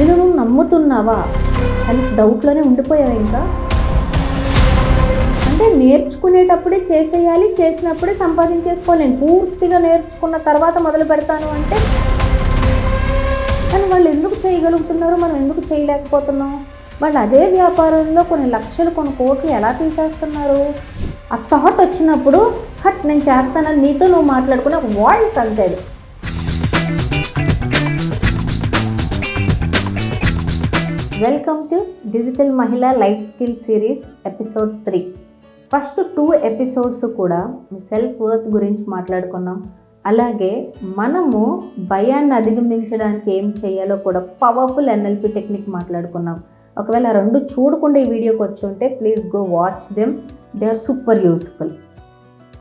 నేను నువ్వు నమ్ముతున్నావా అని డౌట్లోనే ఉండిపోయావు ఇంకా. అంటే నేర్చుకునేటప్పుడే చేసేయాలి చేసినప్పుడే సంపాదించేసుకోవాలి. నేను పూర్తిగా నేర్చుకున్న తర్వాత మొదలు పెడతాను అంటే కానీ వాళ్ళు ఎందుకు చేయగలుగుతున్నారు? మనం ఎందుకు చేయలేకపోతున్నాం? వాళ్ళు అదే వ్యాపారంలో కొన్ని లక్షలు కొన్ని కోట్లు ఎలా తీసేస్తున్నారు? ఆ థాట్ వచ్చినప్పుడు హట్ నేను చేస్తానని నీతో నువ్వు మాట్లాడుకునే ఒక voice అంతేది welcome to digital Mahila life skill series episode three first two episodes కూడా మీ సెల్ఫ్ వర్త్ గురించి మాట్లాడుకున్నాం. అలాగే మనము భయాన్ని అధిగమించడానికి ఏం చేయాలో కూడా పవర్ఫుల్ ఎన్ఎల్పి టెక్నిక్ మాట్లాడుకున్నాం. ఒకవేళ రెండు చూడకుండా ఈ వీడియోకి వచ్చి ఉంటే please go watch them they are super useful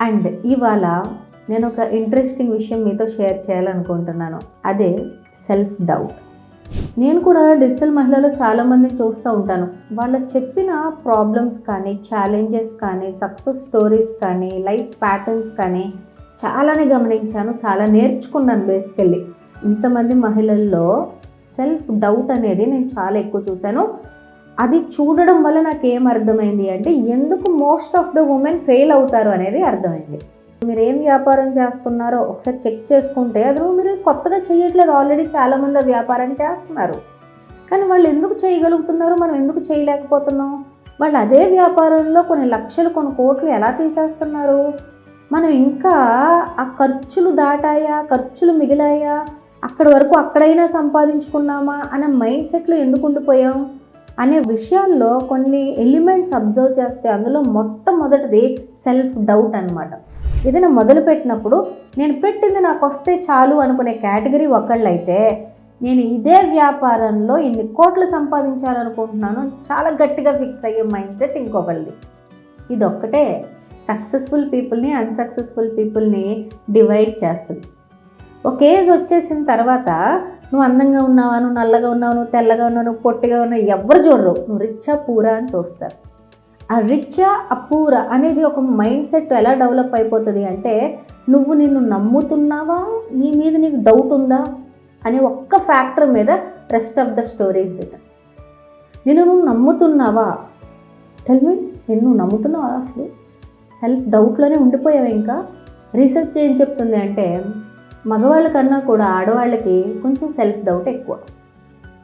and ఇవాళ నేను ఒక ఇంట్రెస్టింగ్ విషయం మీతో షేర్ చేయాలనుకుంటున్నాను. అదే సెల్ఫ్ డౌట్ నేను కూడా డిజిటల్ మహిళలో చాలామందిని చూస్తూ ఉంటాను. వాళ్ళు చెప్పిన ప్రాబ్లమ్స్ కానీ ఛాలెంజెస్ కానీ సక్సెస్ స్టోరీస్ కానీ లైఫ్ ప్యాటర్న్స్ కానీ చాలానే గమనించాను చాలా నేర్చుకున్నాను బేసికల్లీ. ఇంతమంది మహిళల్లో సెల్ఫ్ డౌట్ అనేది నేను చాలా ఎక్కువ చూశాను. అది చూడడం వల్ల నాకు ఏం అర్థమైంది అంటే ఎందుకు most of the women fail అవుతారు అనేది అర్థమైంది. మీరు ఏం వ్యాపారం చేస్తున్నారో ఒకసారి చెక్ చేసుకుంటే అది మీరు కొత్తగా చేయట్లేదు. ఆల్రెడీ చాలామంది ఆ వ్యాపారం చేస్తున్నారు. కానీ వాళ్ళు ఎందుకు చేయగలుగుతున్నారు? మనం ఎందుకు చేయలేకపోతున్నాం? వాళ్ళు అదే వ్యాపారంలో కొన్ని లక్షలు కొన్ని కోట్లు ఎలా తీసేస్తున్నారు? మనం ఇంకా ఆ ఖర్చులు దాటాయా? ఖర్చులు మిగిలాయా? అక్కడి వరకు అక్కడైనా సంపాదించుకున్నామా? అనే మైండ్ సెట్లో ఎందుకు ఉండిపోయాం? అనే విషయాల్లో కొన్ని ఎలిమెంట్స్ అబ్జర్వ్ చేస్తే అందులో మొట్టమొదటిది సెల్ఫ్ డౌట్ అనమాట ఏదైనా మొదలు పెట్టినప్పుడు నేను పెట్టింది నాకు వస్తే చాలు అనుకునే కేటగిరీ ఒకళ్ళైతే నేను ఇదే వ్యాపారంలో ఇన్ని కోట్లు సంపాదించాలనుకుంటున్నాను చాలా గట్టిగా ఫిక్స్ అయ్యే మైండ్ సెట్ ఇంకొకళ్ళది. ఇదొక్కటే. సక్సెస్ఫుల్ పీపుల్ని అన్సక్సెస్ఫుల్ పీపుల్ని డివైడ్ చేస్తుంది. ఒక ఏజ్ వచ్చేసిన తర్వాత నువ్వు అందంగా ఉన్నావా నువ్వు నల్లగా ఉన్నావు నువ్వు తెల్లగా ఉన్నావు నువ్వు పొట్టిగా ఉన్నావు ఎవరు చూడరు. నువ్వు రిచ్చా పూరా అని చూస్తారు. ఆ రిచ్చా అపూర అనేది ఒక మైండ్ సెట్ ఎలా డెవలప్ అయిపోతుంది అంటే నువ్వు నిన్ను నమ్ముతున్నావా? నీ మీద నీకు డౌట్ ఉందా? అనే ఒక్క ఫ్యాక్టర్ మీద రెస్ట్ ఆఫ్ ద స్టోరీస్ నిన్ను నేను నువ్వు నమ్ముతున్నావా? టెల్ మీ నేను నువ్వు నమ్ముతున్నావా అసలు? సెల్ఫ్ డౌట్లోనే ఉండిపోయావు ఇంకా? రీసెర్చ్ ఏం చెప్తుంది అంటే మగవాళ్ళ కన్నా కూడా ఆడవాళ్ళకి కొంచెం సెల్ఫ్ డౌట్ ఎక్కువ.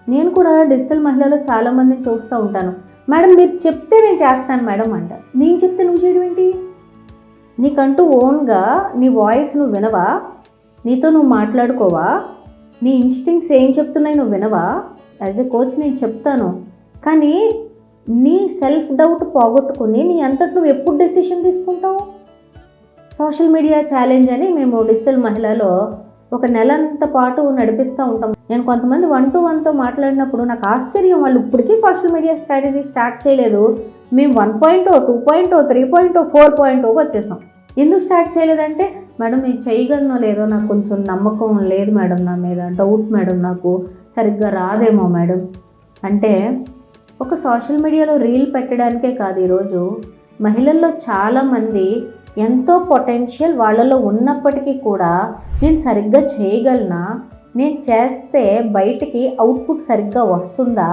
నేను కూడా డిజిటల్ మహిళలో చాలామందిని చూస్తూ ఉంటాను. మేడం మీరు చెప్తే నేను చేస్తాను మేడం అంట. నేను చెప్తే నువ్వు చేయడం ఏంటి? నీకంటూ ఓన్గా నీ వాయిస్ నువ్వు వినవా? నీతో నువ్వు మాట్లాడుకోవా? నీ ఇన్స్టింగ్స్ ఏం చెప్తున్నాయి నువ్వు వినవా? యాజ్ ఎ కోచ్ నేను చెప్తాను. కానీ నీ సెల్ఫ్ డౌట్ పోగొట్టుకుని నీ అంతటి నువ్వు ఎప్పుడు డెసిషన్ తీసుకుంటావు? సోషల్ మీడియా ఛాలెంజ్ అని మేము డిజిటల్ మహిళలో ఒక నెలంత పాటు నడిపిస్తూ ఉంటాం నేను కొంతమంది వన్ టు వన్తో మాట్లాడినప్పుడు నాకు ఆశ్చర్యం వాళ్ళు ఇప్పటికీ సోషల్ మీడియా స్ట్రాటజీ స్టార్ట్ చేయలేదు. మేము one point two point three point four point వచ్చేసాం. ఎందుకు స్టార్ట్ చేయలేదంటే మేడం నేను చేయగలనో లేదో నాకు కొంచెం నమ్మకం లేదు మేడం నా మీద డౌట్ మేడం నాకు సరిగ్గా రాదేమో మేడం. అంటే ఒక సోషల్ మీడియాలో రీల్ పెట్టడానికే కాదు ఈరోజు మహిళల్లో చాలామంది ఎంతో పొటెన్షియల్ వాళ్ళలో ఉన్నప్పటికీ కూడా నేను సరిగ్గా చేయగలనా? నేను చేస్తే బయటికి అవుట్పుట్ సరిగ్గా వస్తుందా?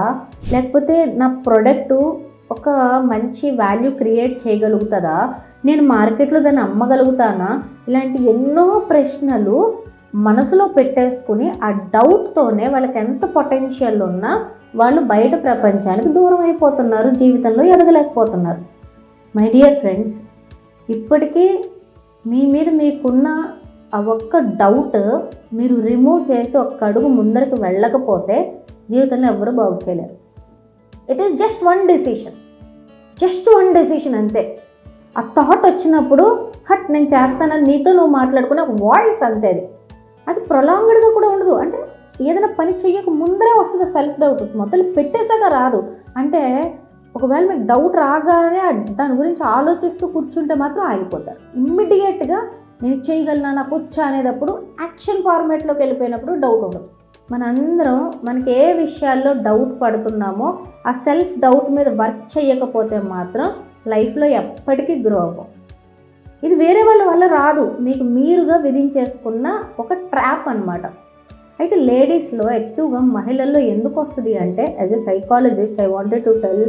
లేకపోతే నా ప్రోడక్ట్ ఒక మంచి వాల్యూ క్రియేట్ చేయగలుగుతుందా? నేను మార్కెట్లో దాన్ని అమ్మగలుగుతానా? ఇలాంటి ఎన్నో ప్రశ్నలు మనసులో పెట్టేసుకుని ఆ డౌట్తోనే వాళ్ళకి ఎంత పొటెన్షియల్ ఉన్నా వాళ్ళు బయట ప్రపంచానికి దూరం అయిపోతున్నారు జీవితంలో ఎదగలేకపోతున్నారు. మై డియర్ ఫ్రెండ్స్ ఇప్పటికీ మీ మీద మీకున్న ఆ ఒక్క డౌట్ మీరు రిమూవ్ చేసి ఒక్క అడుగు ముందరికి వెళ్ళకపోతే జీవితంలో ఎవరు బాగు చేయలేరు. It is just one decision just one decision అంతే. ఆ థాట్ వచ్చినప్పుడు హట్ నేను చేస్తానని నీతో నువ్వు మాట్లాడుకునే ఒక వాయిస్ అంతే అది. అది ప్రొలాంగ్డ్గా కూడా ఉండదు. అంటే ఏదైనా పని చేయక ముందరే వస్తుంది సెల్ఫ్ డౌట్ మొదలు పెట్టేశాక రాదు. అంటే ఒకవేళ మీకు డౌట్ రాగానే దాని గురించి ఆలోచిస్తూ కూర్చుంటే మాత్రం ఆగిపోతారు. ఇమ్మీడియట్గా నేను చేయగలనా? నాకు వచ్చా అనేటప్పుడు యాక్షన్ ఫార్మేట్లోకి వెళ్ళిపోయినప్పుడు డౌట్ ఉండదు. మనందరం మనకి ఏ విషయాల్లో డౌట్ పడుతున్నామో ఆ సెల్ఫ్ డౌట్ మీద వర్క్ చేయకపోతే మాత్రం లైఫ్లో ఎప్పటికీ గ్రో అవ్వం. ఇది వేరే వాళ్ళ వల్ల రాదు. మీకు మీరుగా విధించేసుకున్న ఒక ట్రాప్ అన్నమాట. అయితే లేడీస్లో ఎక్కువగా మహిళల్లో ఎందుకు వస్తుంది అంటే as a psychologist I wanted to tell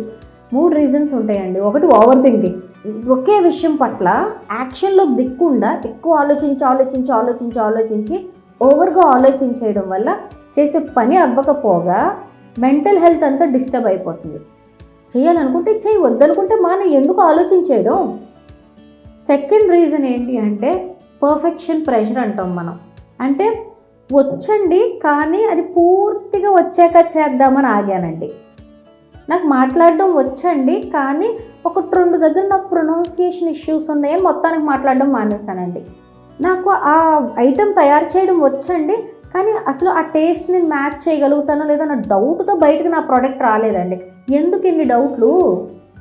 మూడు రీజన్స్ ఉంటాయండి. ఒకటి ఓవర్ థింకింగ్ ఒకే విషయం పట్ల యాక్షన్లో దిక్కుండా ఎక్కువ ఆలోచించి ఆలోచించి ఆలోచించి ఆలోచించి ఓవర్గా ఆలోచించేయడం వల్ల చేసే పని అవ్వకపోగా మెంటల్ హెల్త్ అంతా డిస్టర్బ్ అయిపోతుంది. చేయాలనుకుంటే చేయి వద్దనుకుంటే మాన ఎందుకు ఆలోచించేయడం? సెకండ్ రీజన్ ఏంటి అంటే పర్ఫెక్షన్ ప్రెషర్ అంటాం మనం. అంటే వచ్చండి కానీ అది పూర్తిగా వచ్చాక చేద్దామని ఆగానండి. నాకు మాట్లాడడం వచ్చండి కానీ ఒకటి రెండు దగ్గర నాకు ప్రొనౌన్సియేషన్ ఇష్యూస్ ఉన్నాయని మొత్తానికి మాట్లాడడం మానేశానండి. నాకు ఆ ఐటెం తయారు చేయడం వచ్చండి కానీ అసలు ఆ టేస్ట్ నేను మ్యాచ్ చేయగలుగుతానో లేదో నా డౌట్తో బయటకు నా ప్రోడక్ట్ రాలేదండి. ఎందుకు ఇన్ని డౌట్లు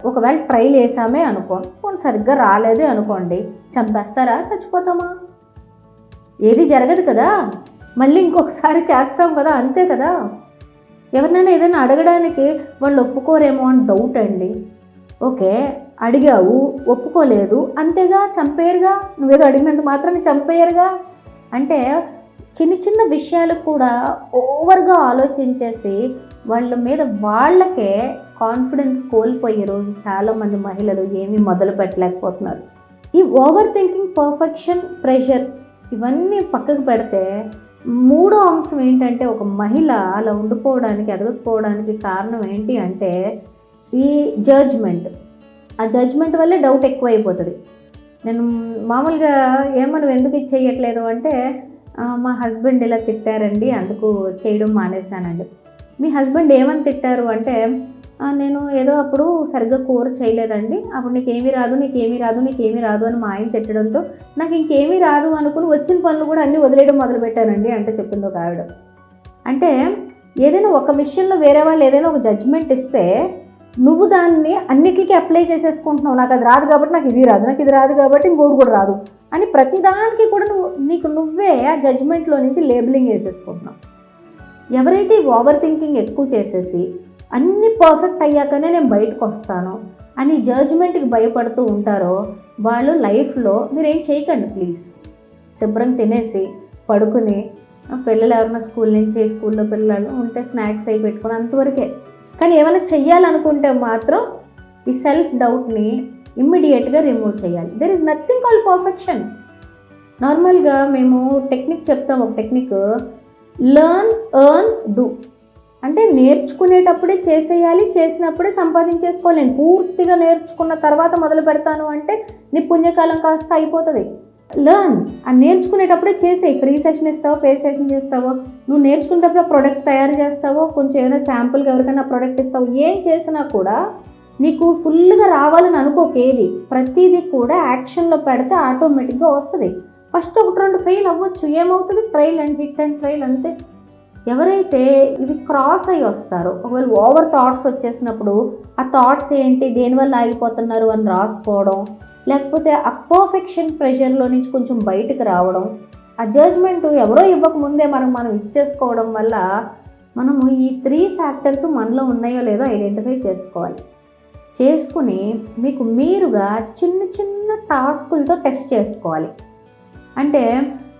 ఒకవేళ ట్రైల్ వేసామే అనుకో కొన్ని సరిగ్గా రాలేదే అనుకోండి చంపేస్తారా? చచ్చిపోతామా? ఏది జరగదు కదా. మళ్ళీ ఇంకొకసారి చేస్తాం కదా అంతే కదా. ఎవరినైనా ఏదైనా అడగడానికి వాళ్ళు ఒప్పుకోరేమో అని డౌట్ అండి. ఓకే అడిగావు ఒప్పుకోలేదు అంతేగా చంపేయరుగా నువ్వేదో అడిగినంత మాత్రాన్ని చంపేయరుగా అంటే చిన్న చిన్న విషయాలు కూడా ఓవర్గా ఆలోచించేసి వాళ్ళ మీద వాళ్ళకే కాన్ఫిడెన్స్ కోల్పోయే రోజు చాలామంది మహిళలు ఏమీ మొదలు పెట్టలేకపోతున్నారు. ఈ ఓవర్ థింకింగ్ పర్ఫెక్షన్ ప్రెషర్ ఇవన్నీ పక్కకు పెడితే మూడో అంశం ఏంటంటే ఒక మహిళ అలా ఉండిపోవడానికి ఎదగకపోవడానికి కారణం ఏంటి అంటే ఈ జడ్జ్మెంట్ ఆ జడ్జ్మెంట్ వల్లే డౌట్ ఎక్కువ అయిపోతుంది నేను మామూలుగా ఏమను ఎందుకు చేయట్లేదు అంటే మా హస్బెండ్ ఇలా తిట్టారండి అందుకు చేయడం మానేశానండి. మీ హస్బెండ్ ఏమని తిట్టారు అంటే నేను ఏదో అప్పుడు సరిగ్గా కూర చేయలేదండి. అప్పుడు నీకేమీ రాదు నీకేమీ రాదు నీకేమీ రాదు అని మా ఆయన తిట్టడంతో నాకు ఇంకేమీ రాదు అనుకుని వచ్చిన పనులు కూడా అన్నీ వదిలేయడం మొదలుపెట్టానండి అంటే చెప్పింది ఒక ఆవిడ. అంటే ఏదైనా ఒక విషయంలో వేరే వాళ్ళు ఏదైనా ఒక జడ్జ్మెంట్ ఇస్తే నువ్వు దాన్ని అన్నిటికీ అప్లై చేసేసుకుంటున్నావు. నాకు అది రాదు కాబట్టి నాకు ఇది రాదు నాకు ఇది రాదు కాబట్టి ఇంకోటి కూడా రాదు అని ప్రతిదానికి కూడా నువ్వు నీకు నువ్వే ఆ జడ్జ్మెంట్లో నుంచి లేబులింగ్ వేసేసుకుంటున్నావు. ఎవరైతే ఓవర్ థింకింగ్ ఎక్కువ చేసేసి అన్ని పర్ఫెక్ట్ అయ్యాకనే నేను బయటకు వస్తాను అని జడ్జ్మెంట్కి భయపడుతూ ఉంటారో వాళ్ళు లైఫ్లో మీరేం చేయకండి ప్లీజ్ శుభ్రం తినేసి పడుకుని పిల్లలు ఎవరైనా స్కూల్ నుంచి స్కూల్లో పిల్లలు ఉంటే స్నాక్స్ అయి పెట్టుకుని అంతవరకే. కానీ ఏమైనా చెయ్యాలనుకుంటే మాత్రం ఈ సెల్ఫ్ డౌట్ని ఇమ్మీడియట్గా రిమూవ్ చేయాలి there is nothing call perfection నార్మల్గా మేము టెక్నిక్ చెప్తాం ఒక టెక్నిక్ లర్న్ ఎర్న్ డూ అంటే నేర్చుకునేటప్పుడే చేసేయాలి చేసినప్పుడే సంపాదించేసుకోలేను. పూర్తిగా నేర్చుకున్న తర్వాత మొదలు పెడతాను అంటే నీ పుణ్యకాలం కాస్త అయిపోతుంది. లర్న్ ఆ నేర్చుకునేటప్పుడే చేసే ఫ్రీ సెషన్ ఇస్తావో పే సెషన్ చేస్తావో? నువ్వు నేర్చుకునేటప్పుడు ప్రోడక్ట్ తయారు చేస్తావో? కొంచెం ఏదైనా శాంపుల్గా ఎవరికైనా ప్రోడక్ట్ ఇస్తావో? ఏం చేసినా కూడా నీకు ఫుల్గా రావాలని అనుకోకేది ప్రతిదీ కూడా యాక్షన్లో పెడితే ఆటోమేటిక్గా వస్తుంది. ఫస్ట్ ఒకటి రెండు ఫెయిల్ అవ్వచ్చు. ఏమవుతుంది? Trial and hit and trial అంతే. ఎవరైతే ఇవి క్రాస్ అయ్యి వస్తారో ఒకవేళ ఓవర్ థాట్స్ వచ్చేసినప్పుడు ఆ థాట్స్ ఏంటి దేనివల్ల ఆగిపోతున్నారు అని రాసుకోవడం లేకపోతే ఆ పర్ఫెక్షన్ ప్రెషర్లో నుంచి కొంచెం బయటకు రావడం ఆ జడ్జ్మెంట్ ఎవరో ఇవ్వకముందే మనం మనం ఇచ్చేసుకోవడం వల్ల మనము ఈ త్రీ ఫ్యాక్టర్స్ మనలో ఉన్నాయో లేదో ఐడెంటిఫై చేసుకోవాలి. చేసుకుని మీకు మీరుగా చిన్న చిన్న టాస్కులతో టెస్ట్ చేసుకోవాలి. అంటే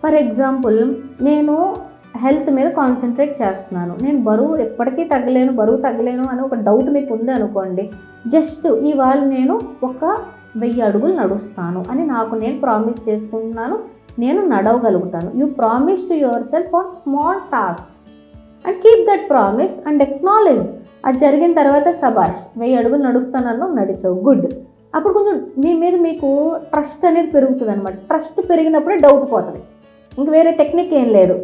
ఫర్ ఎగ్జాంపుల్ నేను హెల్త్ మీద కాన్సన్ట్రేట్ చేస్తున్నాను. నేను బరువు ఎప్పటికీ తగ్గలేను బరువు తగ్గలేను అని ఒక డౌట్ మీకు ఉంది అనుకోండి. జస్ట్ ఇవాళ నేను ఒక వెయ్యి అడుగులు నడుస్తాను అని నాకు నేను ప్రామిస్ చేసుకుంటున్నాను. నేను నడవగలుగుతాను. You promise to yourself on small task. And keep that promise and acknowledge అది జరిగిన తర్వాత సబాష్ వెయ్యి అడుగులు నడుస్తానన్నా నడిచావు. గుడ్. అప్పుడు కొంచెం మీ మీద మీకు ట్రస్ట్ అనేది పెరుగుతుంది అనమాట ట్రస్ట్ పెరిగినప్పుడే డౌట్ పోతుంది. ఇంక వేరే టెక్నిక్ ఏం లేదు.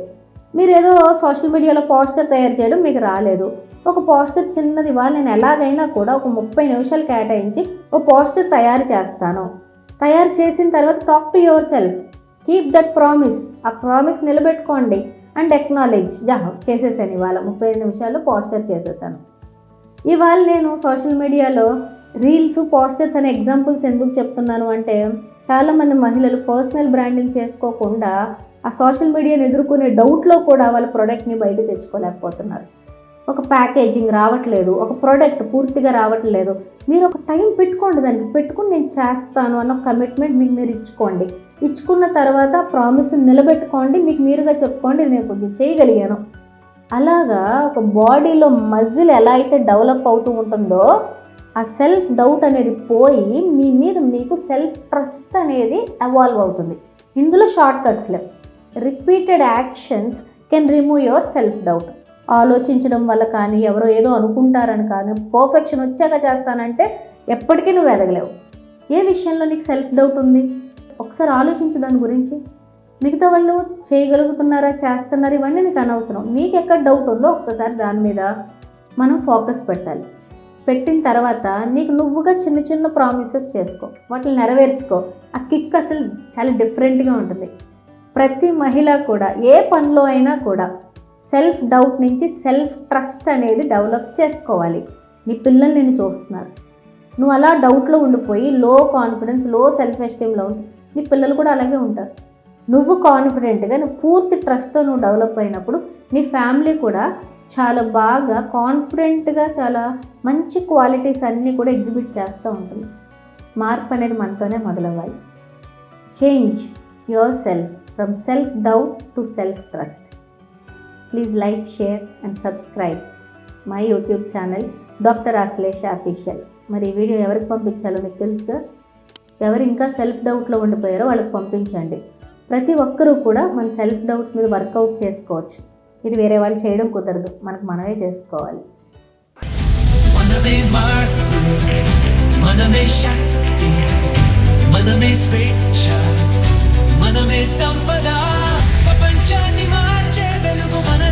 మీరు ఏదో సోషల్ మీడియాలో పోస్టర్ తయారు చేయడం మీకు రాలేదు. ఒక పోస్టర్ చిన్నది ఇవాళ నేను ఎలాగైనా కూడా ఒక ముప్పై నిమిషాలు కేటాయించి ఒక పోస్టర్ తయారు చేస్తాను. తయారు చేసిన తర్వాత talk to yourself keep that promise ఆ ప్రామిస్ నిలబెట్టుకోండి. అండ్ ఎక్నాలెడ్జ్ జాహ్ చేసేసాను ఇవాళ. ముప్పై నిమిషాలు పోస్టర్ చేసేసాను. ఇవాళ నేను సోషల్ మీడియాలో రీల్స్ పోస్టర్స్ అనే ఎగ్జాంపుల్స్ ఎందుకు చెప్తున్నాను అంటే చాలామంది మహిళలు పర్సనల్ బ్రాండింగ్ చేసుకోకుండా ఆ సోషల్ మీడియాని ఎదుర్కొనే డౌట్లో కూడా వాళ్ళ ప్రోడక్ట్ని బయట తెచ్చుకోలేకపోతున్నారు. ఒక ప్యాకేజింగ్ రావట్లేదు ఒక ప్రోడక్ట్ పూర్తిగా రావట్లేదు. మీరు ఒక టైం పెట్టుకోండి దానికి పెట్టుకుని నేను చేస్తాను అన్న కమిట్మెంట్ మీకు మీరు ఇచ్చుకోండి. ఇచ్చుకున్న తర్వాత ప్రామిస్ నిలబెట్టుకోండి మీకు మీరుగా చెప్పుకోండి నేను కొంచెం చేయగలిగాను. అలాగా ఒక బాడీలో మజిల్ ఎలా అయితే డెవలప్ అవుతూ ఉంటుందో ఆ సెల్ఫ్ డౌట్ అనేది పోయి మీ మీద మీకు సెల్ఫ్ ట్రస్ట్ అనేది అవాల్వ్ అవుతుంది. ఇందులో షార్ట్ కట్స్ లేవు repeated actions can remove your self doubt ఆలోచించడం వల్ల కానీ ఎవరో ఏదో అనుకుంటారని కానీ పర్ఫెక్షన్ వచ్చాక చేస్తానంటే ఎప్పటికీ నువ్వు ఎదగలేవు. ఏ విషయంలో నీకు సెల్ఫ్ డౌట్ ఉంది? ఒకసారి ఆలోచించు దాని గురించి. మిగతా వాళ్ళు చేయగలుగుతున్నారా చేస్తున్నారా ఇవన్నీ నీకు అనవసరం. నీకు ఎక్కడ డౌట్ ఉందో ఒక్కసారి దాని మీద మనం ఫోకస్ పెట్టాలి. పెట్టిన తర్వాత నీకు నువ్వుగా చిన్న చిన్న ప్రామిసెస్ చేసుకో. వాటిని నెరవేర్చుకో. ఆ కిక్ అసలు చాలా డిఫరెంట్గా ఉంటుంది. ప్రతి మహిళ కూడా ఏ పనిలో అయినా కూడా సెల్ఫ్ డౌట్ నుంచి సెల్ఫ్ ట్రస్ట్ అనేది డెవలప్ చేసుకోవాలి. నీ పిల్లల్ని నేను చూస్తున్నారు. నువ్వు అలా డౌట్లో ఉండిపోయి లో కాన్ఫిడెన్స్లో సెల్ఫ్ ఎస్టీమ్లో ఉంటే నీ పిల్లలు కూడా అలాగే ఉంటారు. నువ్వు కాన్ఫిడెంట్గా నువ్వు పూర్తి ట్రస్ట్తో నువ్వు డెవలప్ అయినప్పుడు నీ ఫ్యామిలీ కూడా చాలా బాగా కాన్ఫిడెంట్గా చాలా మంచి క్వాలిటీస్ అన్నీ కూడా ఎగ్జిబిట్ చేస్తూ ఉంటుంది. మార్పు అనేది మనతోనే మొదలవ్వాలి. Change yourself. From self doubt to self trust please like share and subscribe my YouTube channel doctor Ashlesha official మరి ఈ వీడియో ఎవరికి పంపించాలో మీకు తెలుసు ఎవరు ఇంకా సెల్ఫ్ డౌట్లో ఉండిపోయారో వాళ్ళకి పంపించండి. ప్రతి ఒక్కరూ కూడా మన సెల్ఫ్ డౌట్స్ మీద వర్కౌట్ చేసుకోవచ్చు. ఇది వేరే వాళ్ళు చేయడం కుదరదు. మనకు మనమే చేసుకోవాలి. మనమే మార్పు మనమే శక్తి మనమే సంపద. ప్రపంచాన్ని మార్చే వెలుగు మన